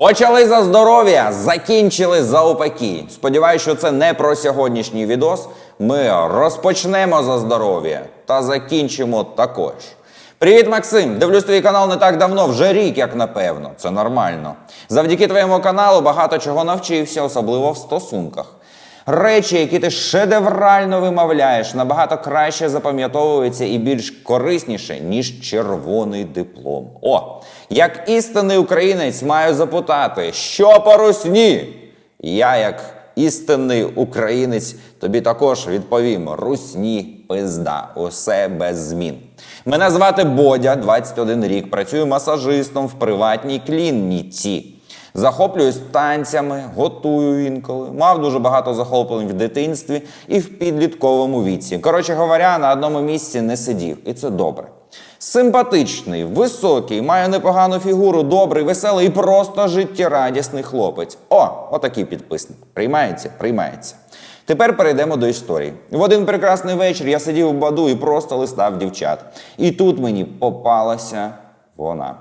Почали за здоров'я, закінчили за упаки. Сподіваюсь, що це не про сьогоднішній відос. Ми розпочнемо за здоров'я та закінчимо також. Привіт, Максим! Дивлюсь твій канал не так давно, вже рік, як напевно. Це нормально. Завдяки твоєму каналу багато чого навчився, особливо в стосунках. Речі, які ти шедеврально вимовляєш, набагато краще запам'ятовуються і більш корисніше, ніж червоний диплом. О, як істинний українець маю запитати, що по русні? Я, як істинний українець, тобі також відповім: русні пизда, усе без змін. Мене звати Бодя, 21 рік, працюю масажистом в приватній клініці. Захоплююсь танцями, готую інколи. Мав дуже багато захоплень в дитинстві і в підлітковому віці. Коротше говоря, на одному місці не сидів, і це добре. Симпатичний, високий, має непогану фігуру, добрий, веселий і просто життєрадісний хлопець. О, отакий підписник. Приймається, приймається. Тепер перейдемо до історії. В один прекрасний вечір я сидів у баду і просто листав дівчат. І тут мені попалася вона.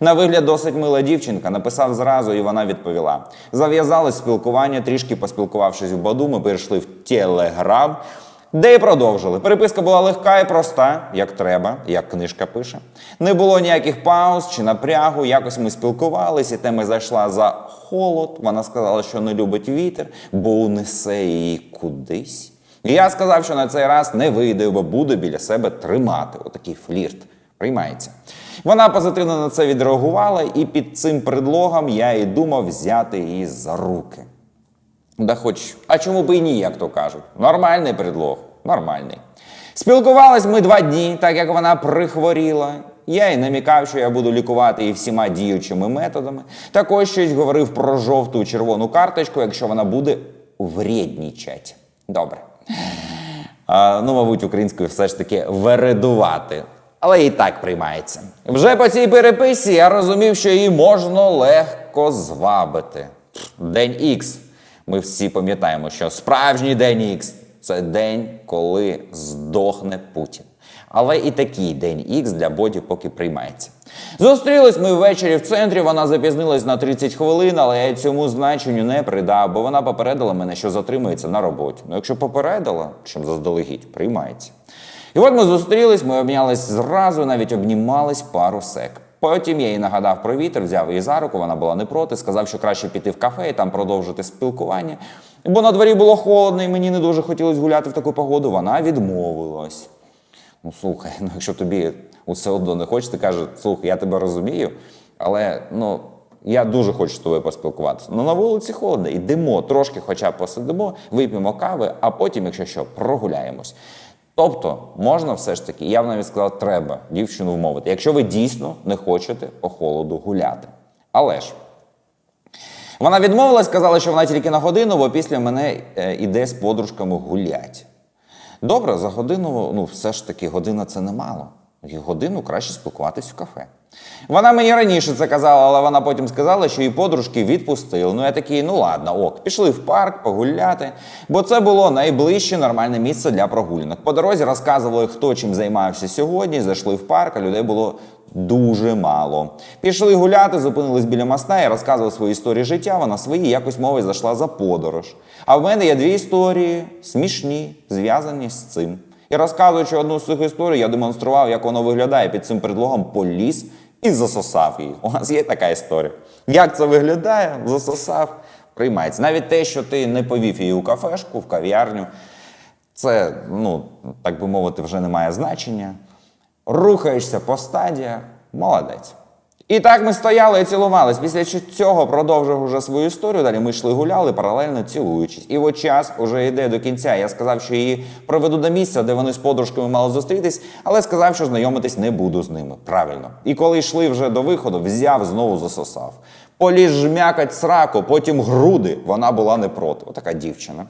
На вигляд досить мила дівчинка, написав зразу, і вона відповіла. Зав'язали спілкування, трішки поспілкувавшись в баду, ми перейшли в Телеграм, де і продовжили. Переписка була легка і проста, як треба, як книжка пише. Не було ніяких пауз чи напрягу. Якось ми спілкувалися, і тема зайшла за холод. Вона сказала, що не любить вітер, бо унесе її кудись. І я сказав, що на цей раз не вийде, бо буду біля себе тримати. Отакий флірт. Приймається. Вона позитивно на це відреагувала, і під цим предлогом я і думав взяти її за руки. Да хоч, а чому б і ні, як то кажуть. Нормальний предлог, нормальний. Спілкувались ми два дні, так як вона прихворіла. Я й намікав, що я буду лікувати її всіма діючими методами. Також щось говорив про жовту червону карточку, якщо вона буде вреднічать. Добре. А, ну, мабуть, українською все ж таки вередувати. Але і так приймається. Вже по цій переписці я розумів, що її можна легко звабити. День Х. Ми всі пам'ятаємо, що справжній день Х це день, коли здохне Путін. Але і такий день Х для боді поки приймається. Зустрілись ми ввечері в центрі. Вона запізнилась на 30 хвилин, але я цьому значенню не придав, бо вона попередила мене, що затримується на роботі. Ну, якщо попередила, чим заздалегідь, приймається. І от ми зустрілись, ми обнялись зразу, навіть обнімались пару сек. Потім я їй нагадав про вітер, взяв її за руку, вона була не проти, сказав, що краще піти в кафе і там продовжити спілкування. Бо на дворі було холодно, і мені не дуже хотілося гуляти в таку погоду. Вона відмовилась. Ну, слухай, ну якщо тобі усе одно не хочеться, каже, слухай, я тебе розумію, але ну. Я дуже хочу з тобою поспілкуватися. Ну на вулиці холодно, йдемо, трошки хоча б посидимо, вип'ємо кави, а потім, якщо що, прогуляємось. Тобто, можна все ж таки, я б навіть сказав, треба дівчину вмовити, якщо ви дійсно не хочете по холоду гуляти. Але ж вона відмовилась, сказала, що вона тільки на годину, бо після мене е, іде з подружками гулять. Добре, за годину, ну все ж таки, година це немало. І годину краще спілкуватись в кафе. Вона мені раніше це казала, але вона потім сказала, що її подружки відпустили. Ну я такий, ну ладно, ок, пішли в парк погуляти, бо це було найближче нормальне місце для прогулянок. По дорозі розказували, хто чим займався сьогодні. Зайшли в парк, а людей було дуже мало. Пішли гуляти, зупинились біля моста і розказували свої історії життя. Вона свої якось мовою зайшла за подорож. А в мене є дві історії смішні, зв'язані з цим. І розказуючи одну з цих історій, я демонстрував, як воно виглядає під цим предлогом поліз і засосав її. У нас є така історія. Як це виглядає? Засосав, приймається. Навіть те, що ти не повів її у кафешку, в кав'ярню, це, ну, так би мовити, вже не має значення. Рухаєшся по стадіях, молодець. І так ми стояли і цілувались. Після цього продовжив уже свою історію. Далі ми йшли гуляли, паралельно цілуючись. І от час уже йде до кінця. Я сказав, що її проведу до місця, де вони з подружками мали зустрітись, але сказав, що знайомитись не буду з ними. Правильно. І коли йшли вже до виходу, взяв, знову засосав. Поліз жмякать сраку, потім груди. Вона була не проти. Отака дівчина.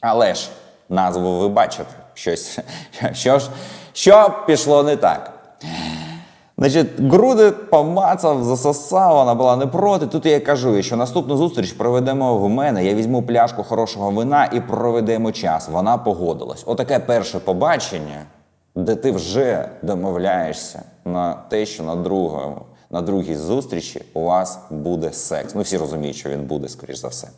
Але ж назву ви бачите, щось, що ж, що пішло не так. Значить, груди помацав, засосав, вона була не проти. Тут я кажу, що наступну зустріч проведемо в мене. Я візьму пляшку хорошого вина і проведемо час. Вона погодилась. Отаке перше побачення, де ти вже домовляєшся на те, що на другому на другій зустрічі у вас буде секс. Ну, всі розуміють, що він буде, скоріш за все.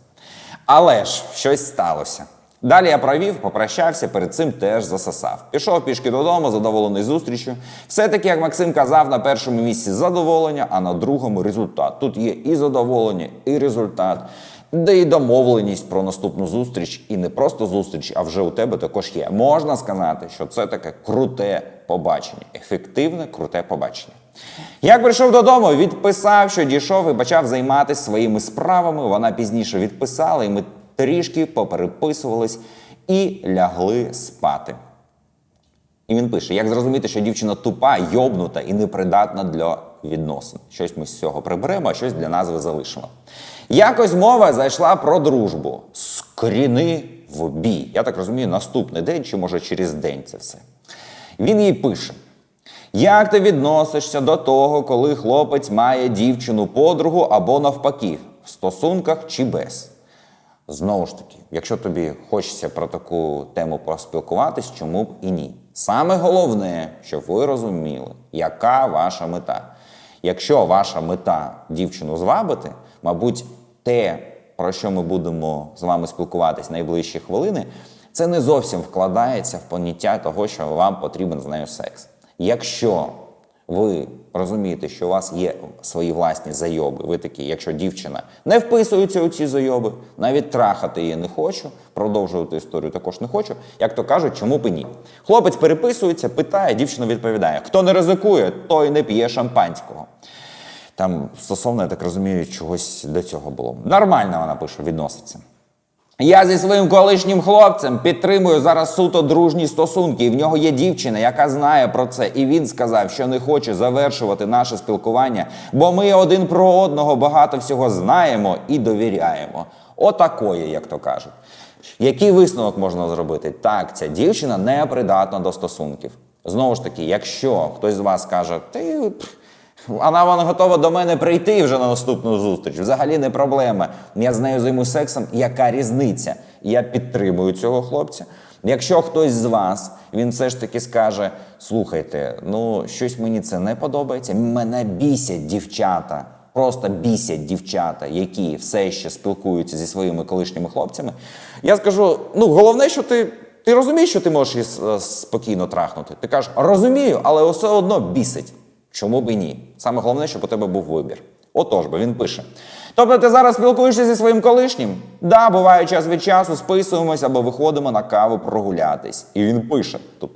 Але ж щось сталося. Далі я провів, попрощався, перед цим теж засосав. Пішов пішки додому, задоволений зустрічю. Все-таки, як Максим казав, на першому місці задоволення, а на другому результат. Тут є і задоволення, і результат, де і домовленість про наступну зустріч, і не просто зустріч, а вже у тебе також є. Можна сказати, що це таке круте побачення, ефективне, круте побачення. Як прийшов додому, відписав, що дійшов і почав займатися своїми справами. Вона пізніше відписала, і ми трішки попереписувались і лягли спати. І він пише: як зрозуміти, що дівчина тупа, йобнута і непридатна для відносин. Щось ми з цього приберемо, а щось для назви залишимо. Якось мова зайшла про дружбу. Скріни в бій. Я так розумію, наступний день чи може через день це все. Він їй пише: як ти відносишся до того, коли хлопець має дівчину подругу або навпаки, в стосунках чи без? Знову ж таки, якщо тобі хочеться про таку тему поспілкуватись, чому б і ні? Саме головне, щоб ви розуміли, яка ваша мета. Якщо ваша мета дівчину звабити, мабуть, те, про що ми будемо з вами спілкуватись найближчі хвилини, це не зовсім вкладається в поняття того, що вам потрібен з нею секс. Якщо ви розумієте, що у вас є свої власні зайоби, ви такі, якщо дівчина не вписується у ці зайоби, навіть трахати її не хочу, продовжувати історію також не хочу. Як то кажуть, чому б і ні? Хлопець переписується, питає, дівчина відповідає: хто не ризикує, той не п'є шампанського. Там стосовно, я так розумію, чогось до цього було. Нормально вона пише, відноситься. Я зі своїм колишнім хлопцем підтримую зараз суто дружні стосунки. І в нього є дівчина, яка знає про це. І він сказав, що не хоче завершувати наше спілкування, бо ми один про одного багато всього знаємо і довіряємо. Отакої, як то кажуть. Який висновок можна зробити? Так, ця дівчина не придатна до стосунків. Знову ж таки, якщо хтось з вас каже, ти. Вона вона готова до мене прийти вже на наступну зустріч. Взагалі не проблема. Я з нею займусь сексом. Яка різниця? Я підтримую цього хлопця. Якщо хтось з вас він все ж таки скаже: слухайте, ну щось мені це не подобається. Мене бісять дівчата. Просто бісять дівчата, які все ще спілкуються зі своїми колишніми хлопцями. Я скажу: ну головне, що ти. Ти розумієш, що ти можеш її спокійно трахнути. Ти кажеш, розумію, але все одно бісить. Чому б і ні? Саме головне, щоб у тебе був вибір. Отож би, він пише. Тобто ти зараз спілкуєшся зі своїм колишнім? Да, буває час від часу, списуємось або виходимо на каву прогулятись. І він пише тут.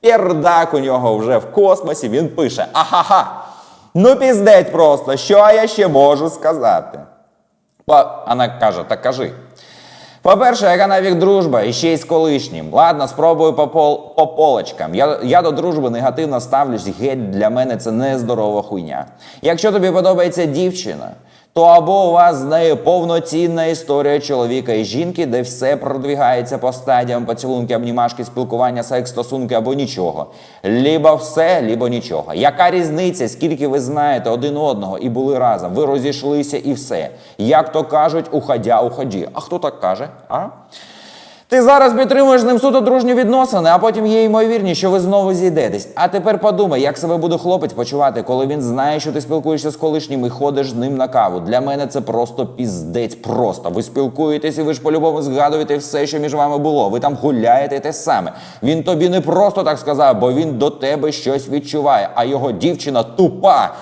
Пердак у нього вже в космосі, він пише: Ахаха! Ну піздець просто, що я ще можу сказати? Вона каже, так кажи. По-перше, яка навік дружба і ще й з колишнім. Ладно, спробую по, пол, по полочкам. Я, я до дружби негативно ставлюсь, геть для мене це нездорова хуйня. Якщо тобі подобається дівчина, то або у вас з нею повноцінна історія чоловіка і жінки, де все продвігається по стадіям поцілунки, обнімашки, спілкування, секс, стосунки або нічого. Лібо все, лібо нічого. Яка різниця, скільки ви знаєте один одного і були разом? Ви розійшлися і все. Як то кажуть, уходя, уході. А хто так каже? А? Ти зараз підтримуєш з ним суто дружні відносини, а потім є ймовірність, що ви знову зійдетесь. А тепер подумай, як себе буде хлопець почувати, коли він знає, що ти спілкуєшся з колишнім і ходиш з ним на каву. Для мене це просто піздець. Просто ви спілкуєтесь і ви ж по-любому згадуєте все, що між вами було. Ви там гуляєте те саме. Він тобі не просто так сказав, бо він до тебе щось відчуває, а його дівчина тупа.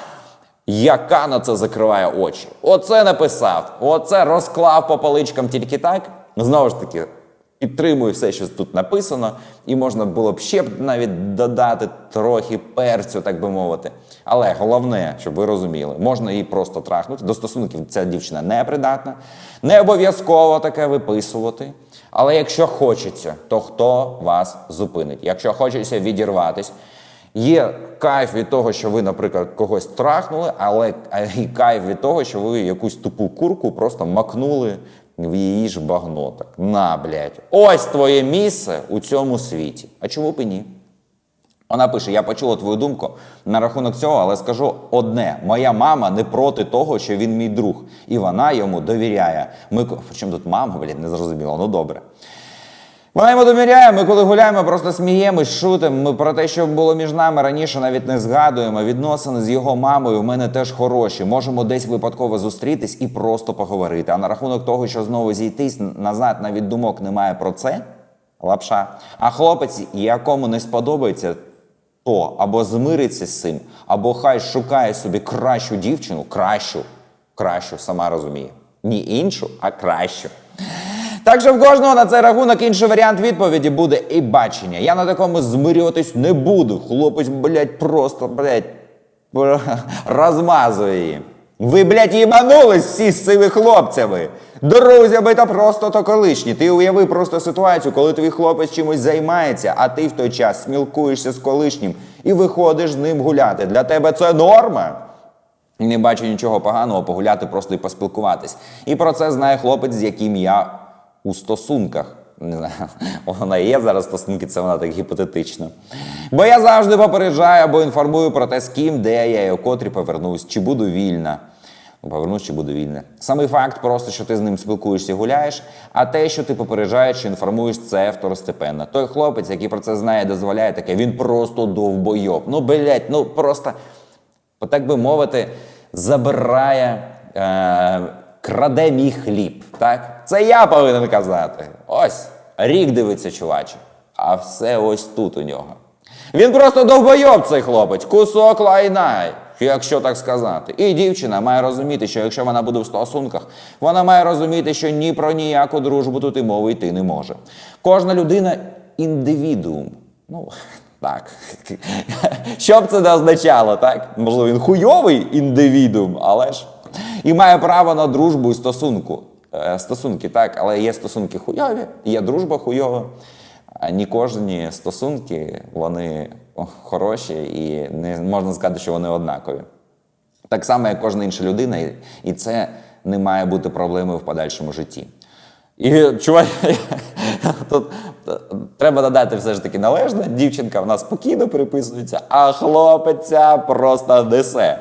Яка на це закриває очі? Оце написав, оце розклав по поличкам тільки так. Знову ж таки, підтримую все, що тут написано, і можна було б ще б навіть додати трохи перцю, так би мовити. Але головне, щоб ви розуміли, можна її просто трахнути. До стосунків ця дівчина не придатна, не обов'язково таке виписувати. Але якщо хочеться, то хто вас зупинить? Якщо хочеться відірватись, Є кайф від того, що ви, наприклад, когось трахнули, але і кайф від того, що ви якусь тупу курку просто макнули в її ж багно. Так, на, блядь, ось твоє місце у цьому світі. А чому б і ні? Вона пише: Я почула твою думку на рахунок цього, але скажу одне: моя мама не проти того, що він мій друг, і вона йому довіряє. Ми причому тут мама, блядь, не зрозуміло, ну добре. Вона йому довіряє, ми коли гуляємо, просто сміємось, шутимо. Ми про те, що було між нами раніше, навіть не згадуємо. Відносини з його мамою у мене теж хороші. Можемо десь випадково зустрітись і просто поговорити. А на рахунок того, що знову зійтись назад, навіть думок немає про це. Лапша. А хлопець, якому не сподобається, то або змириться з цим, або хай шукає собі кращу дівчину, кращу, кращу, сама розуміє. Ні іншу, а кращу. Так що в кожного на цей рахунок інший варіант відповіді буде і бачення. Я на такому змирюватись не буду. Хлопець, блядь, просто, блядь, розмазує її. Ви, блядь, їбанулись всі з цими хлопцями. Друзями та просто то колишні. Ти уяви просто ситуацію, коли твій хлопець чимось займається, а ти в той час спілкуєшся з колишнім і виходиш з ним гуляти. Для тебе це норма. Не бачу нічого поганого погуляти, просто і поспілкуватись. І про це знає хлопець, з яким я у стосунках. Не знаю, вона є зараз стосунки, це вона так гіпотетично. Бо я завжди попереджаю або інформую про те, з ким, де я і о котрі повернусь, чи буду вільна. Ну, Повернусь, чи буду вільна. Самий факт просто, що ти з ним спілкуєшся, гуляєш, а те, що ти попереджаєш чи інформуєш, це второстепенно. Той хлопець, який про це знає, дозволяє таке, він просто довбойоб. Ну, блять, ну просто так би мовити, забирає, е, краде мій хліб. Так? Це я повинен казати. Ось, рік дивиться, чуваче. А все ось тут у нього. Він просто довбойоб, цей хлопець, кусок лайна, якщо так сказати. І дівчина має розуміти, що якщо вона буде в стосунках, вона має розуміти, що ні про ніяку дружбу тут і мови йти не може. Кожна людина індивідуум. Ну, так. Що б це не означало, так? Можливо, він хуйовий індивідуум, але ж. І має право на дружбу і стосунку. Е, Стосунки, так, але є стосунки хуйові, є дружба хуйова. Не кожні стосунки вони хороші і не можна сказати, що вони однакові. Так само, як кожна інша людина, і- і це не має бути проблемою в подальшому житті. І чувак, тут е, треба додати все ж таки належне. Дівчинка в нас спокійно переписується, а хлопеця просто несе.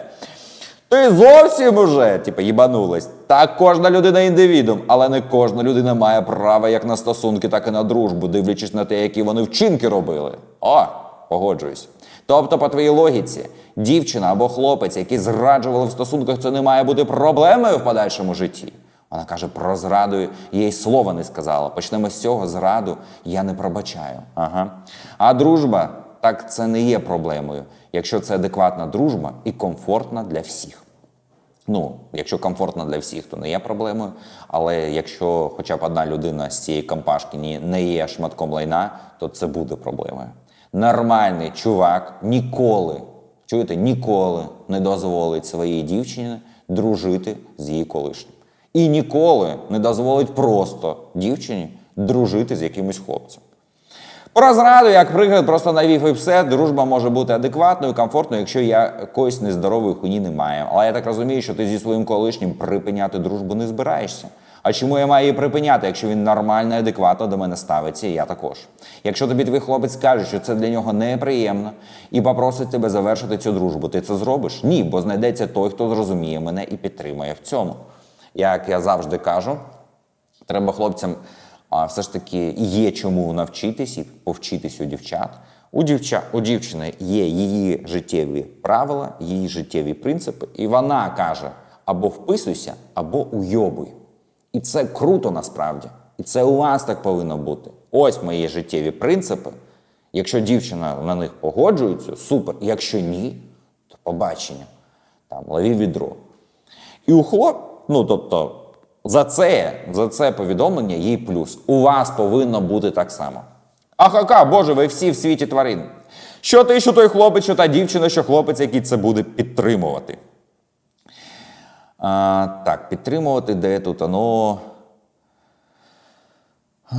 Ти зовсім уже, типу, їбанулась. Так кожна людина індивідум, але не кожна людина має право як на стосунки, так і на дружбу, дивлячись на те, які вони вчинки робили. О, погоджуюсь. Тобто, по твоїй логіці, дівчина або хлопець, які зраджували в стосунках, це не має бути проблемою в подальшому житті. Вона каже, про зраду їй слова не сказала. Почнемо з цього зраду я не пробачаю. Ага. А дружба, так це не є проблемою, якщо це адекватна дружба і комфортна для всіх. Ну, якщо комфортно для всіх, то не є проблемою. Але якщо хоча б одна людина з цієї компашки не є шматком лайна, то це буде проблемою. Нормальний чувак ніколи, чуєте, ніколи не дозволить своїй дівчині дружити з її колишнім. І ніколи не дозволить просто дівчині дружити з якимось хлопцем. Про зраду, як приклад, просто навів і все. Дружба може бути адекватною, комфортною, якщо я якоїсь нездорової хуйні немає. Але я так розумію, що ти зі своїм колишнім припиняти дружбу не збираєшся. А чому я маю її припиняти, якщо він нормально адекватно до мене ставиться, і я також. Якщо тобі твій хлопець скаже, що це для нього неприємно, і попросить тебе завершити цю дружбу, ти це зробиш? Ні, бо знайдеться той, хто зрозуміє мене і підтримає в цьому. Як я завжди кажу, Треба хлопцям а, все ж таки є чому навчитись і повчитись у дівчат. У, дівча, у дівчини є її життєві правила, її життєві принципи, і вона каже: або вписуйся, або уйобуй. І це круто насправді. І це у вас так повинно бути. Ось мої життєві принципи. Якщо дівчина на них погоджується, супер. Якщо ні, то побачення. Там лові відро. І у хлоп, ну тобто, за це, за це повідомлення їй плюс. У вас повинно бути так само. Ахака, Боже, ви всі в світі тварин. Що ти, що той хлопець, що та дівчина, що хлопець, який це буде підтримувати. А, так, підтримувати, де тут оно. А,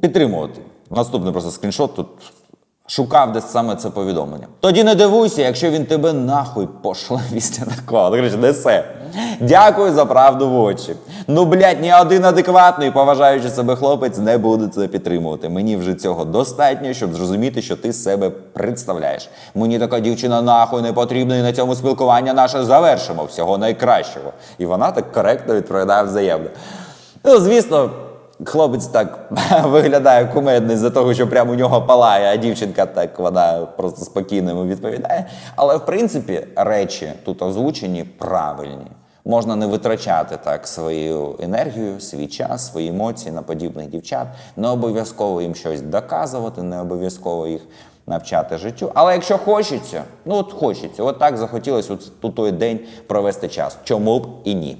Підтримувати. Наступний просто скріншот тут шукав десь саме це повідомлення. Тоді не дивуйся, якщо він тебе нахуй пошле після такого. Коротше, несе. Дякую за правду в очі. Ну, блядь, ні один адекватний, поважаючи себе хлопець, не буде це підтримувати. Мені вже цього достатньо, щоб зрозуміти, що ти себе представляєш. Мені така дівчина нахуй не потрібна, і на цьому спілкування наше завершимо. Всього найкращого. І вона так коректно відповідає взаємно. Ну, звісно, хлопець так виглядає кумедний за того, що прямо у нього палає, а дівчинка так вона просто спокійно йому відповідає. Але в принципі речі тут озвучені правильні. Можна не витрачати так свою енергію, свій час, свої емоції на подібних дівчат. Не обов'язково їм щось доказувати, не обов'язково їх навчати життю. Але якщо хочеться, ну от хочеться, от так захотілося от у той день провести час. Чому б і ні?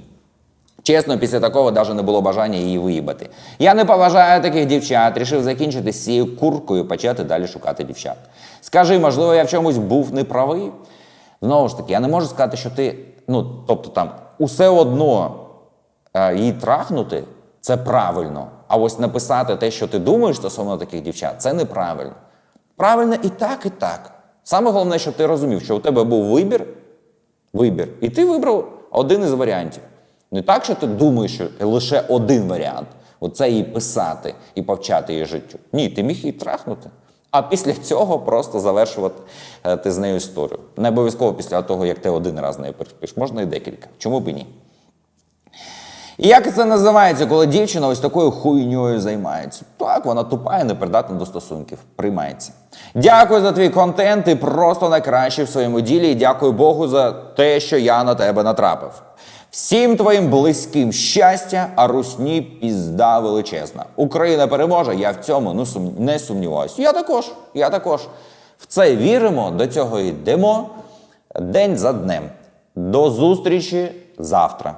Чесно, після такого навіть не було бажання її виїбати. Я не поважаю таких дівчат, рішив закінчити з цією куркою, почати далі шукати дівчат. Скажи, можливо, я в чомусь був неправий? Знову ж таки, я не можу сказати, що ти, ну, тобто там, усе одно е, її трахнути це правильно. А ось написати те, що ти думаєш стосовно таких дівчат, це неправильно. Правильно і так, і так. Саме головне, щоб ти розумів, що у тебе був вибір, вибір, і ти вибрав один із варіантів. Не так, що ти думаєш, що лише один варіант оце їй писати і повчати її життю. Ні, ти міг її трахнути. А після цього просто завершувати е, ти з нею історію. Не обов'язково після того, як ти один раз нею переспиш, можна і декілька. Чому б і ні? І як це називається, коли дівчина ось такою хуйньою займається? Так, вона тупа і непридатна до стосунків. Приймається. Дякую за твій контент. Ти просто найкращий в своєму ділі. І дякую Богу за те, що я на тебе натрапив. Всім твоїм близьким щастя, а русні пізда величезна. Україна переможе, я в цьому ну, сум... не сумніваюся. Я також, я також. В це віримо, до цього йдемо день за днем. До зустрічі завтра.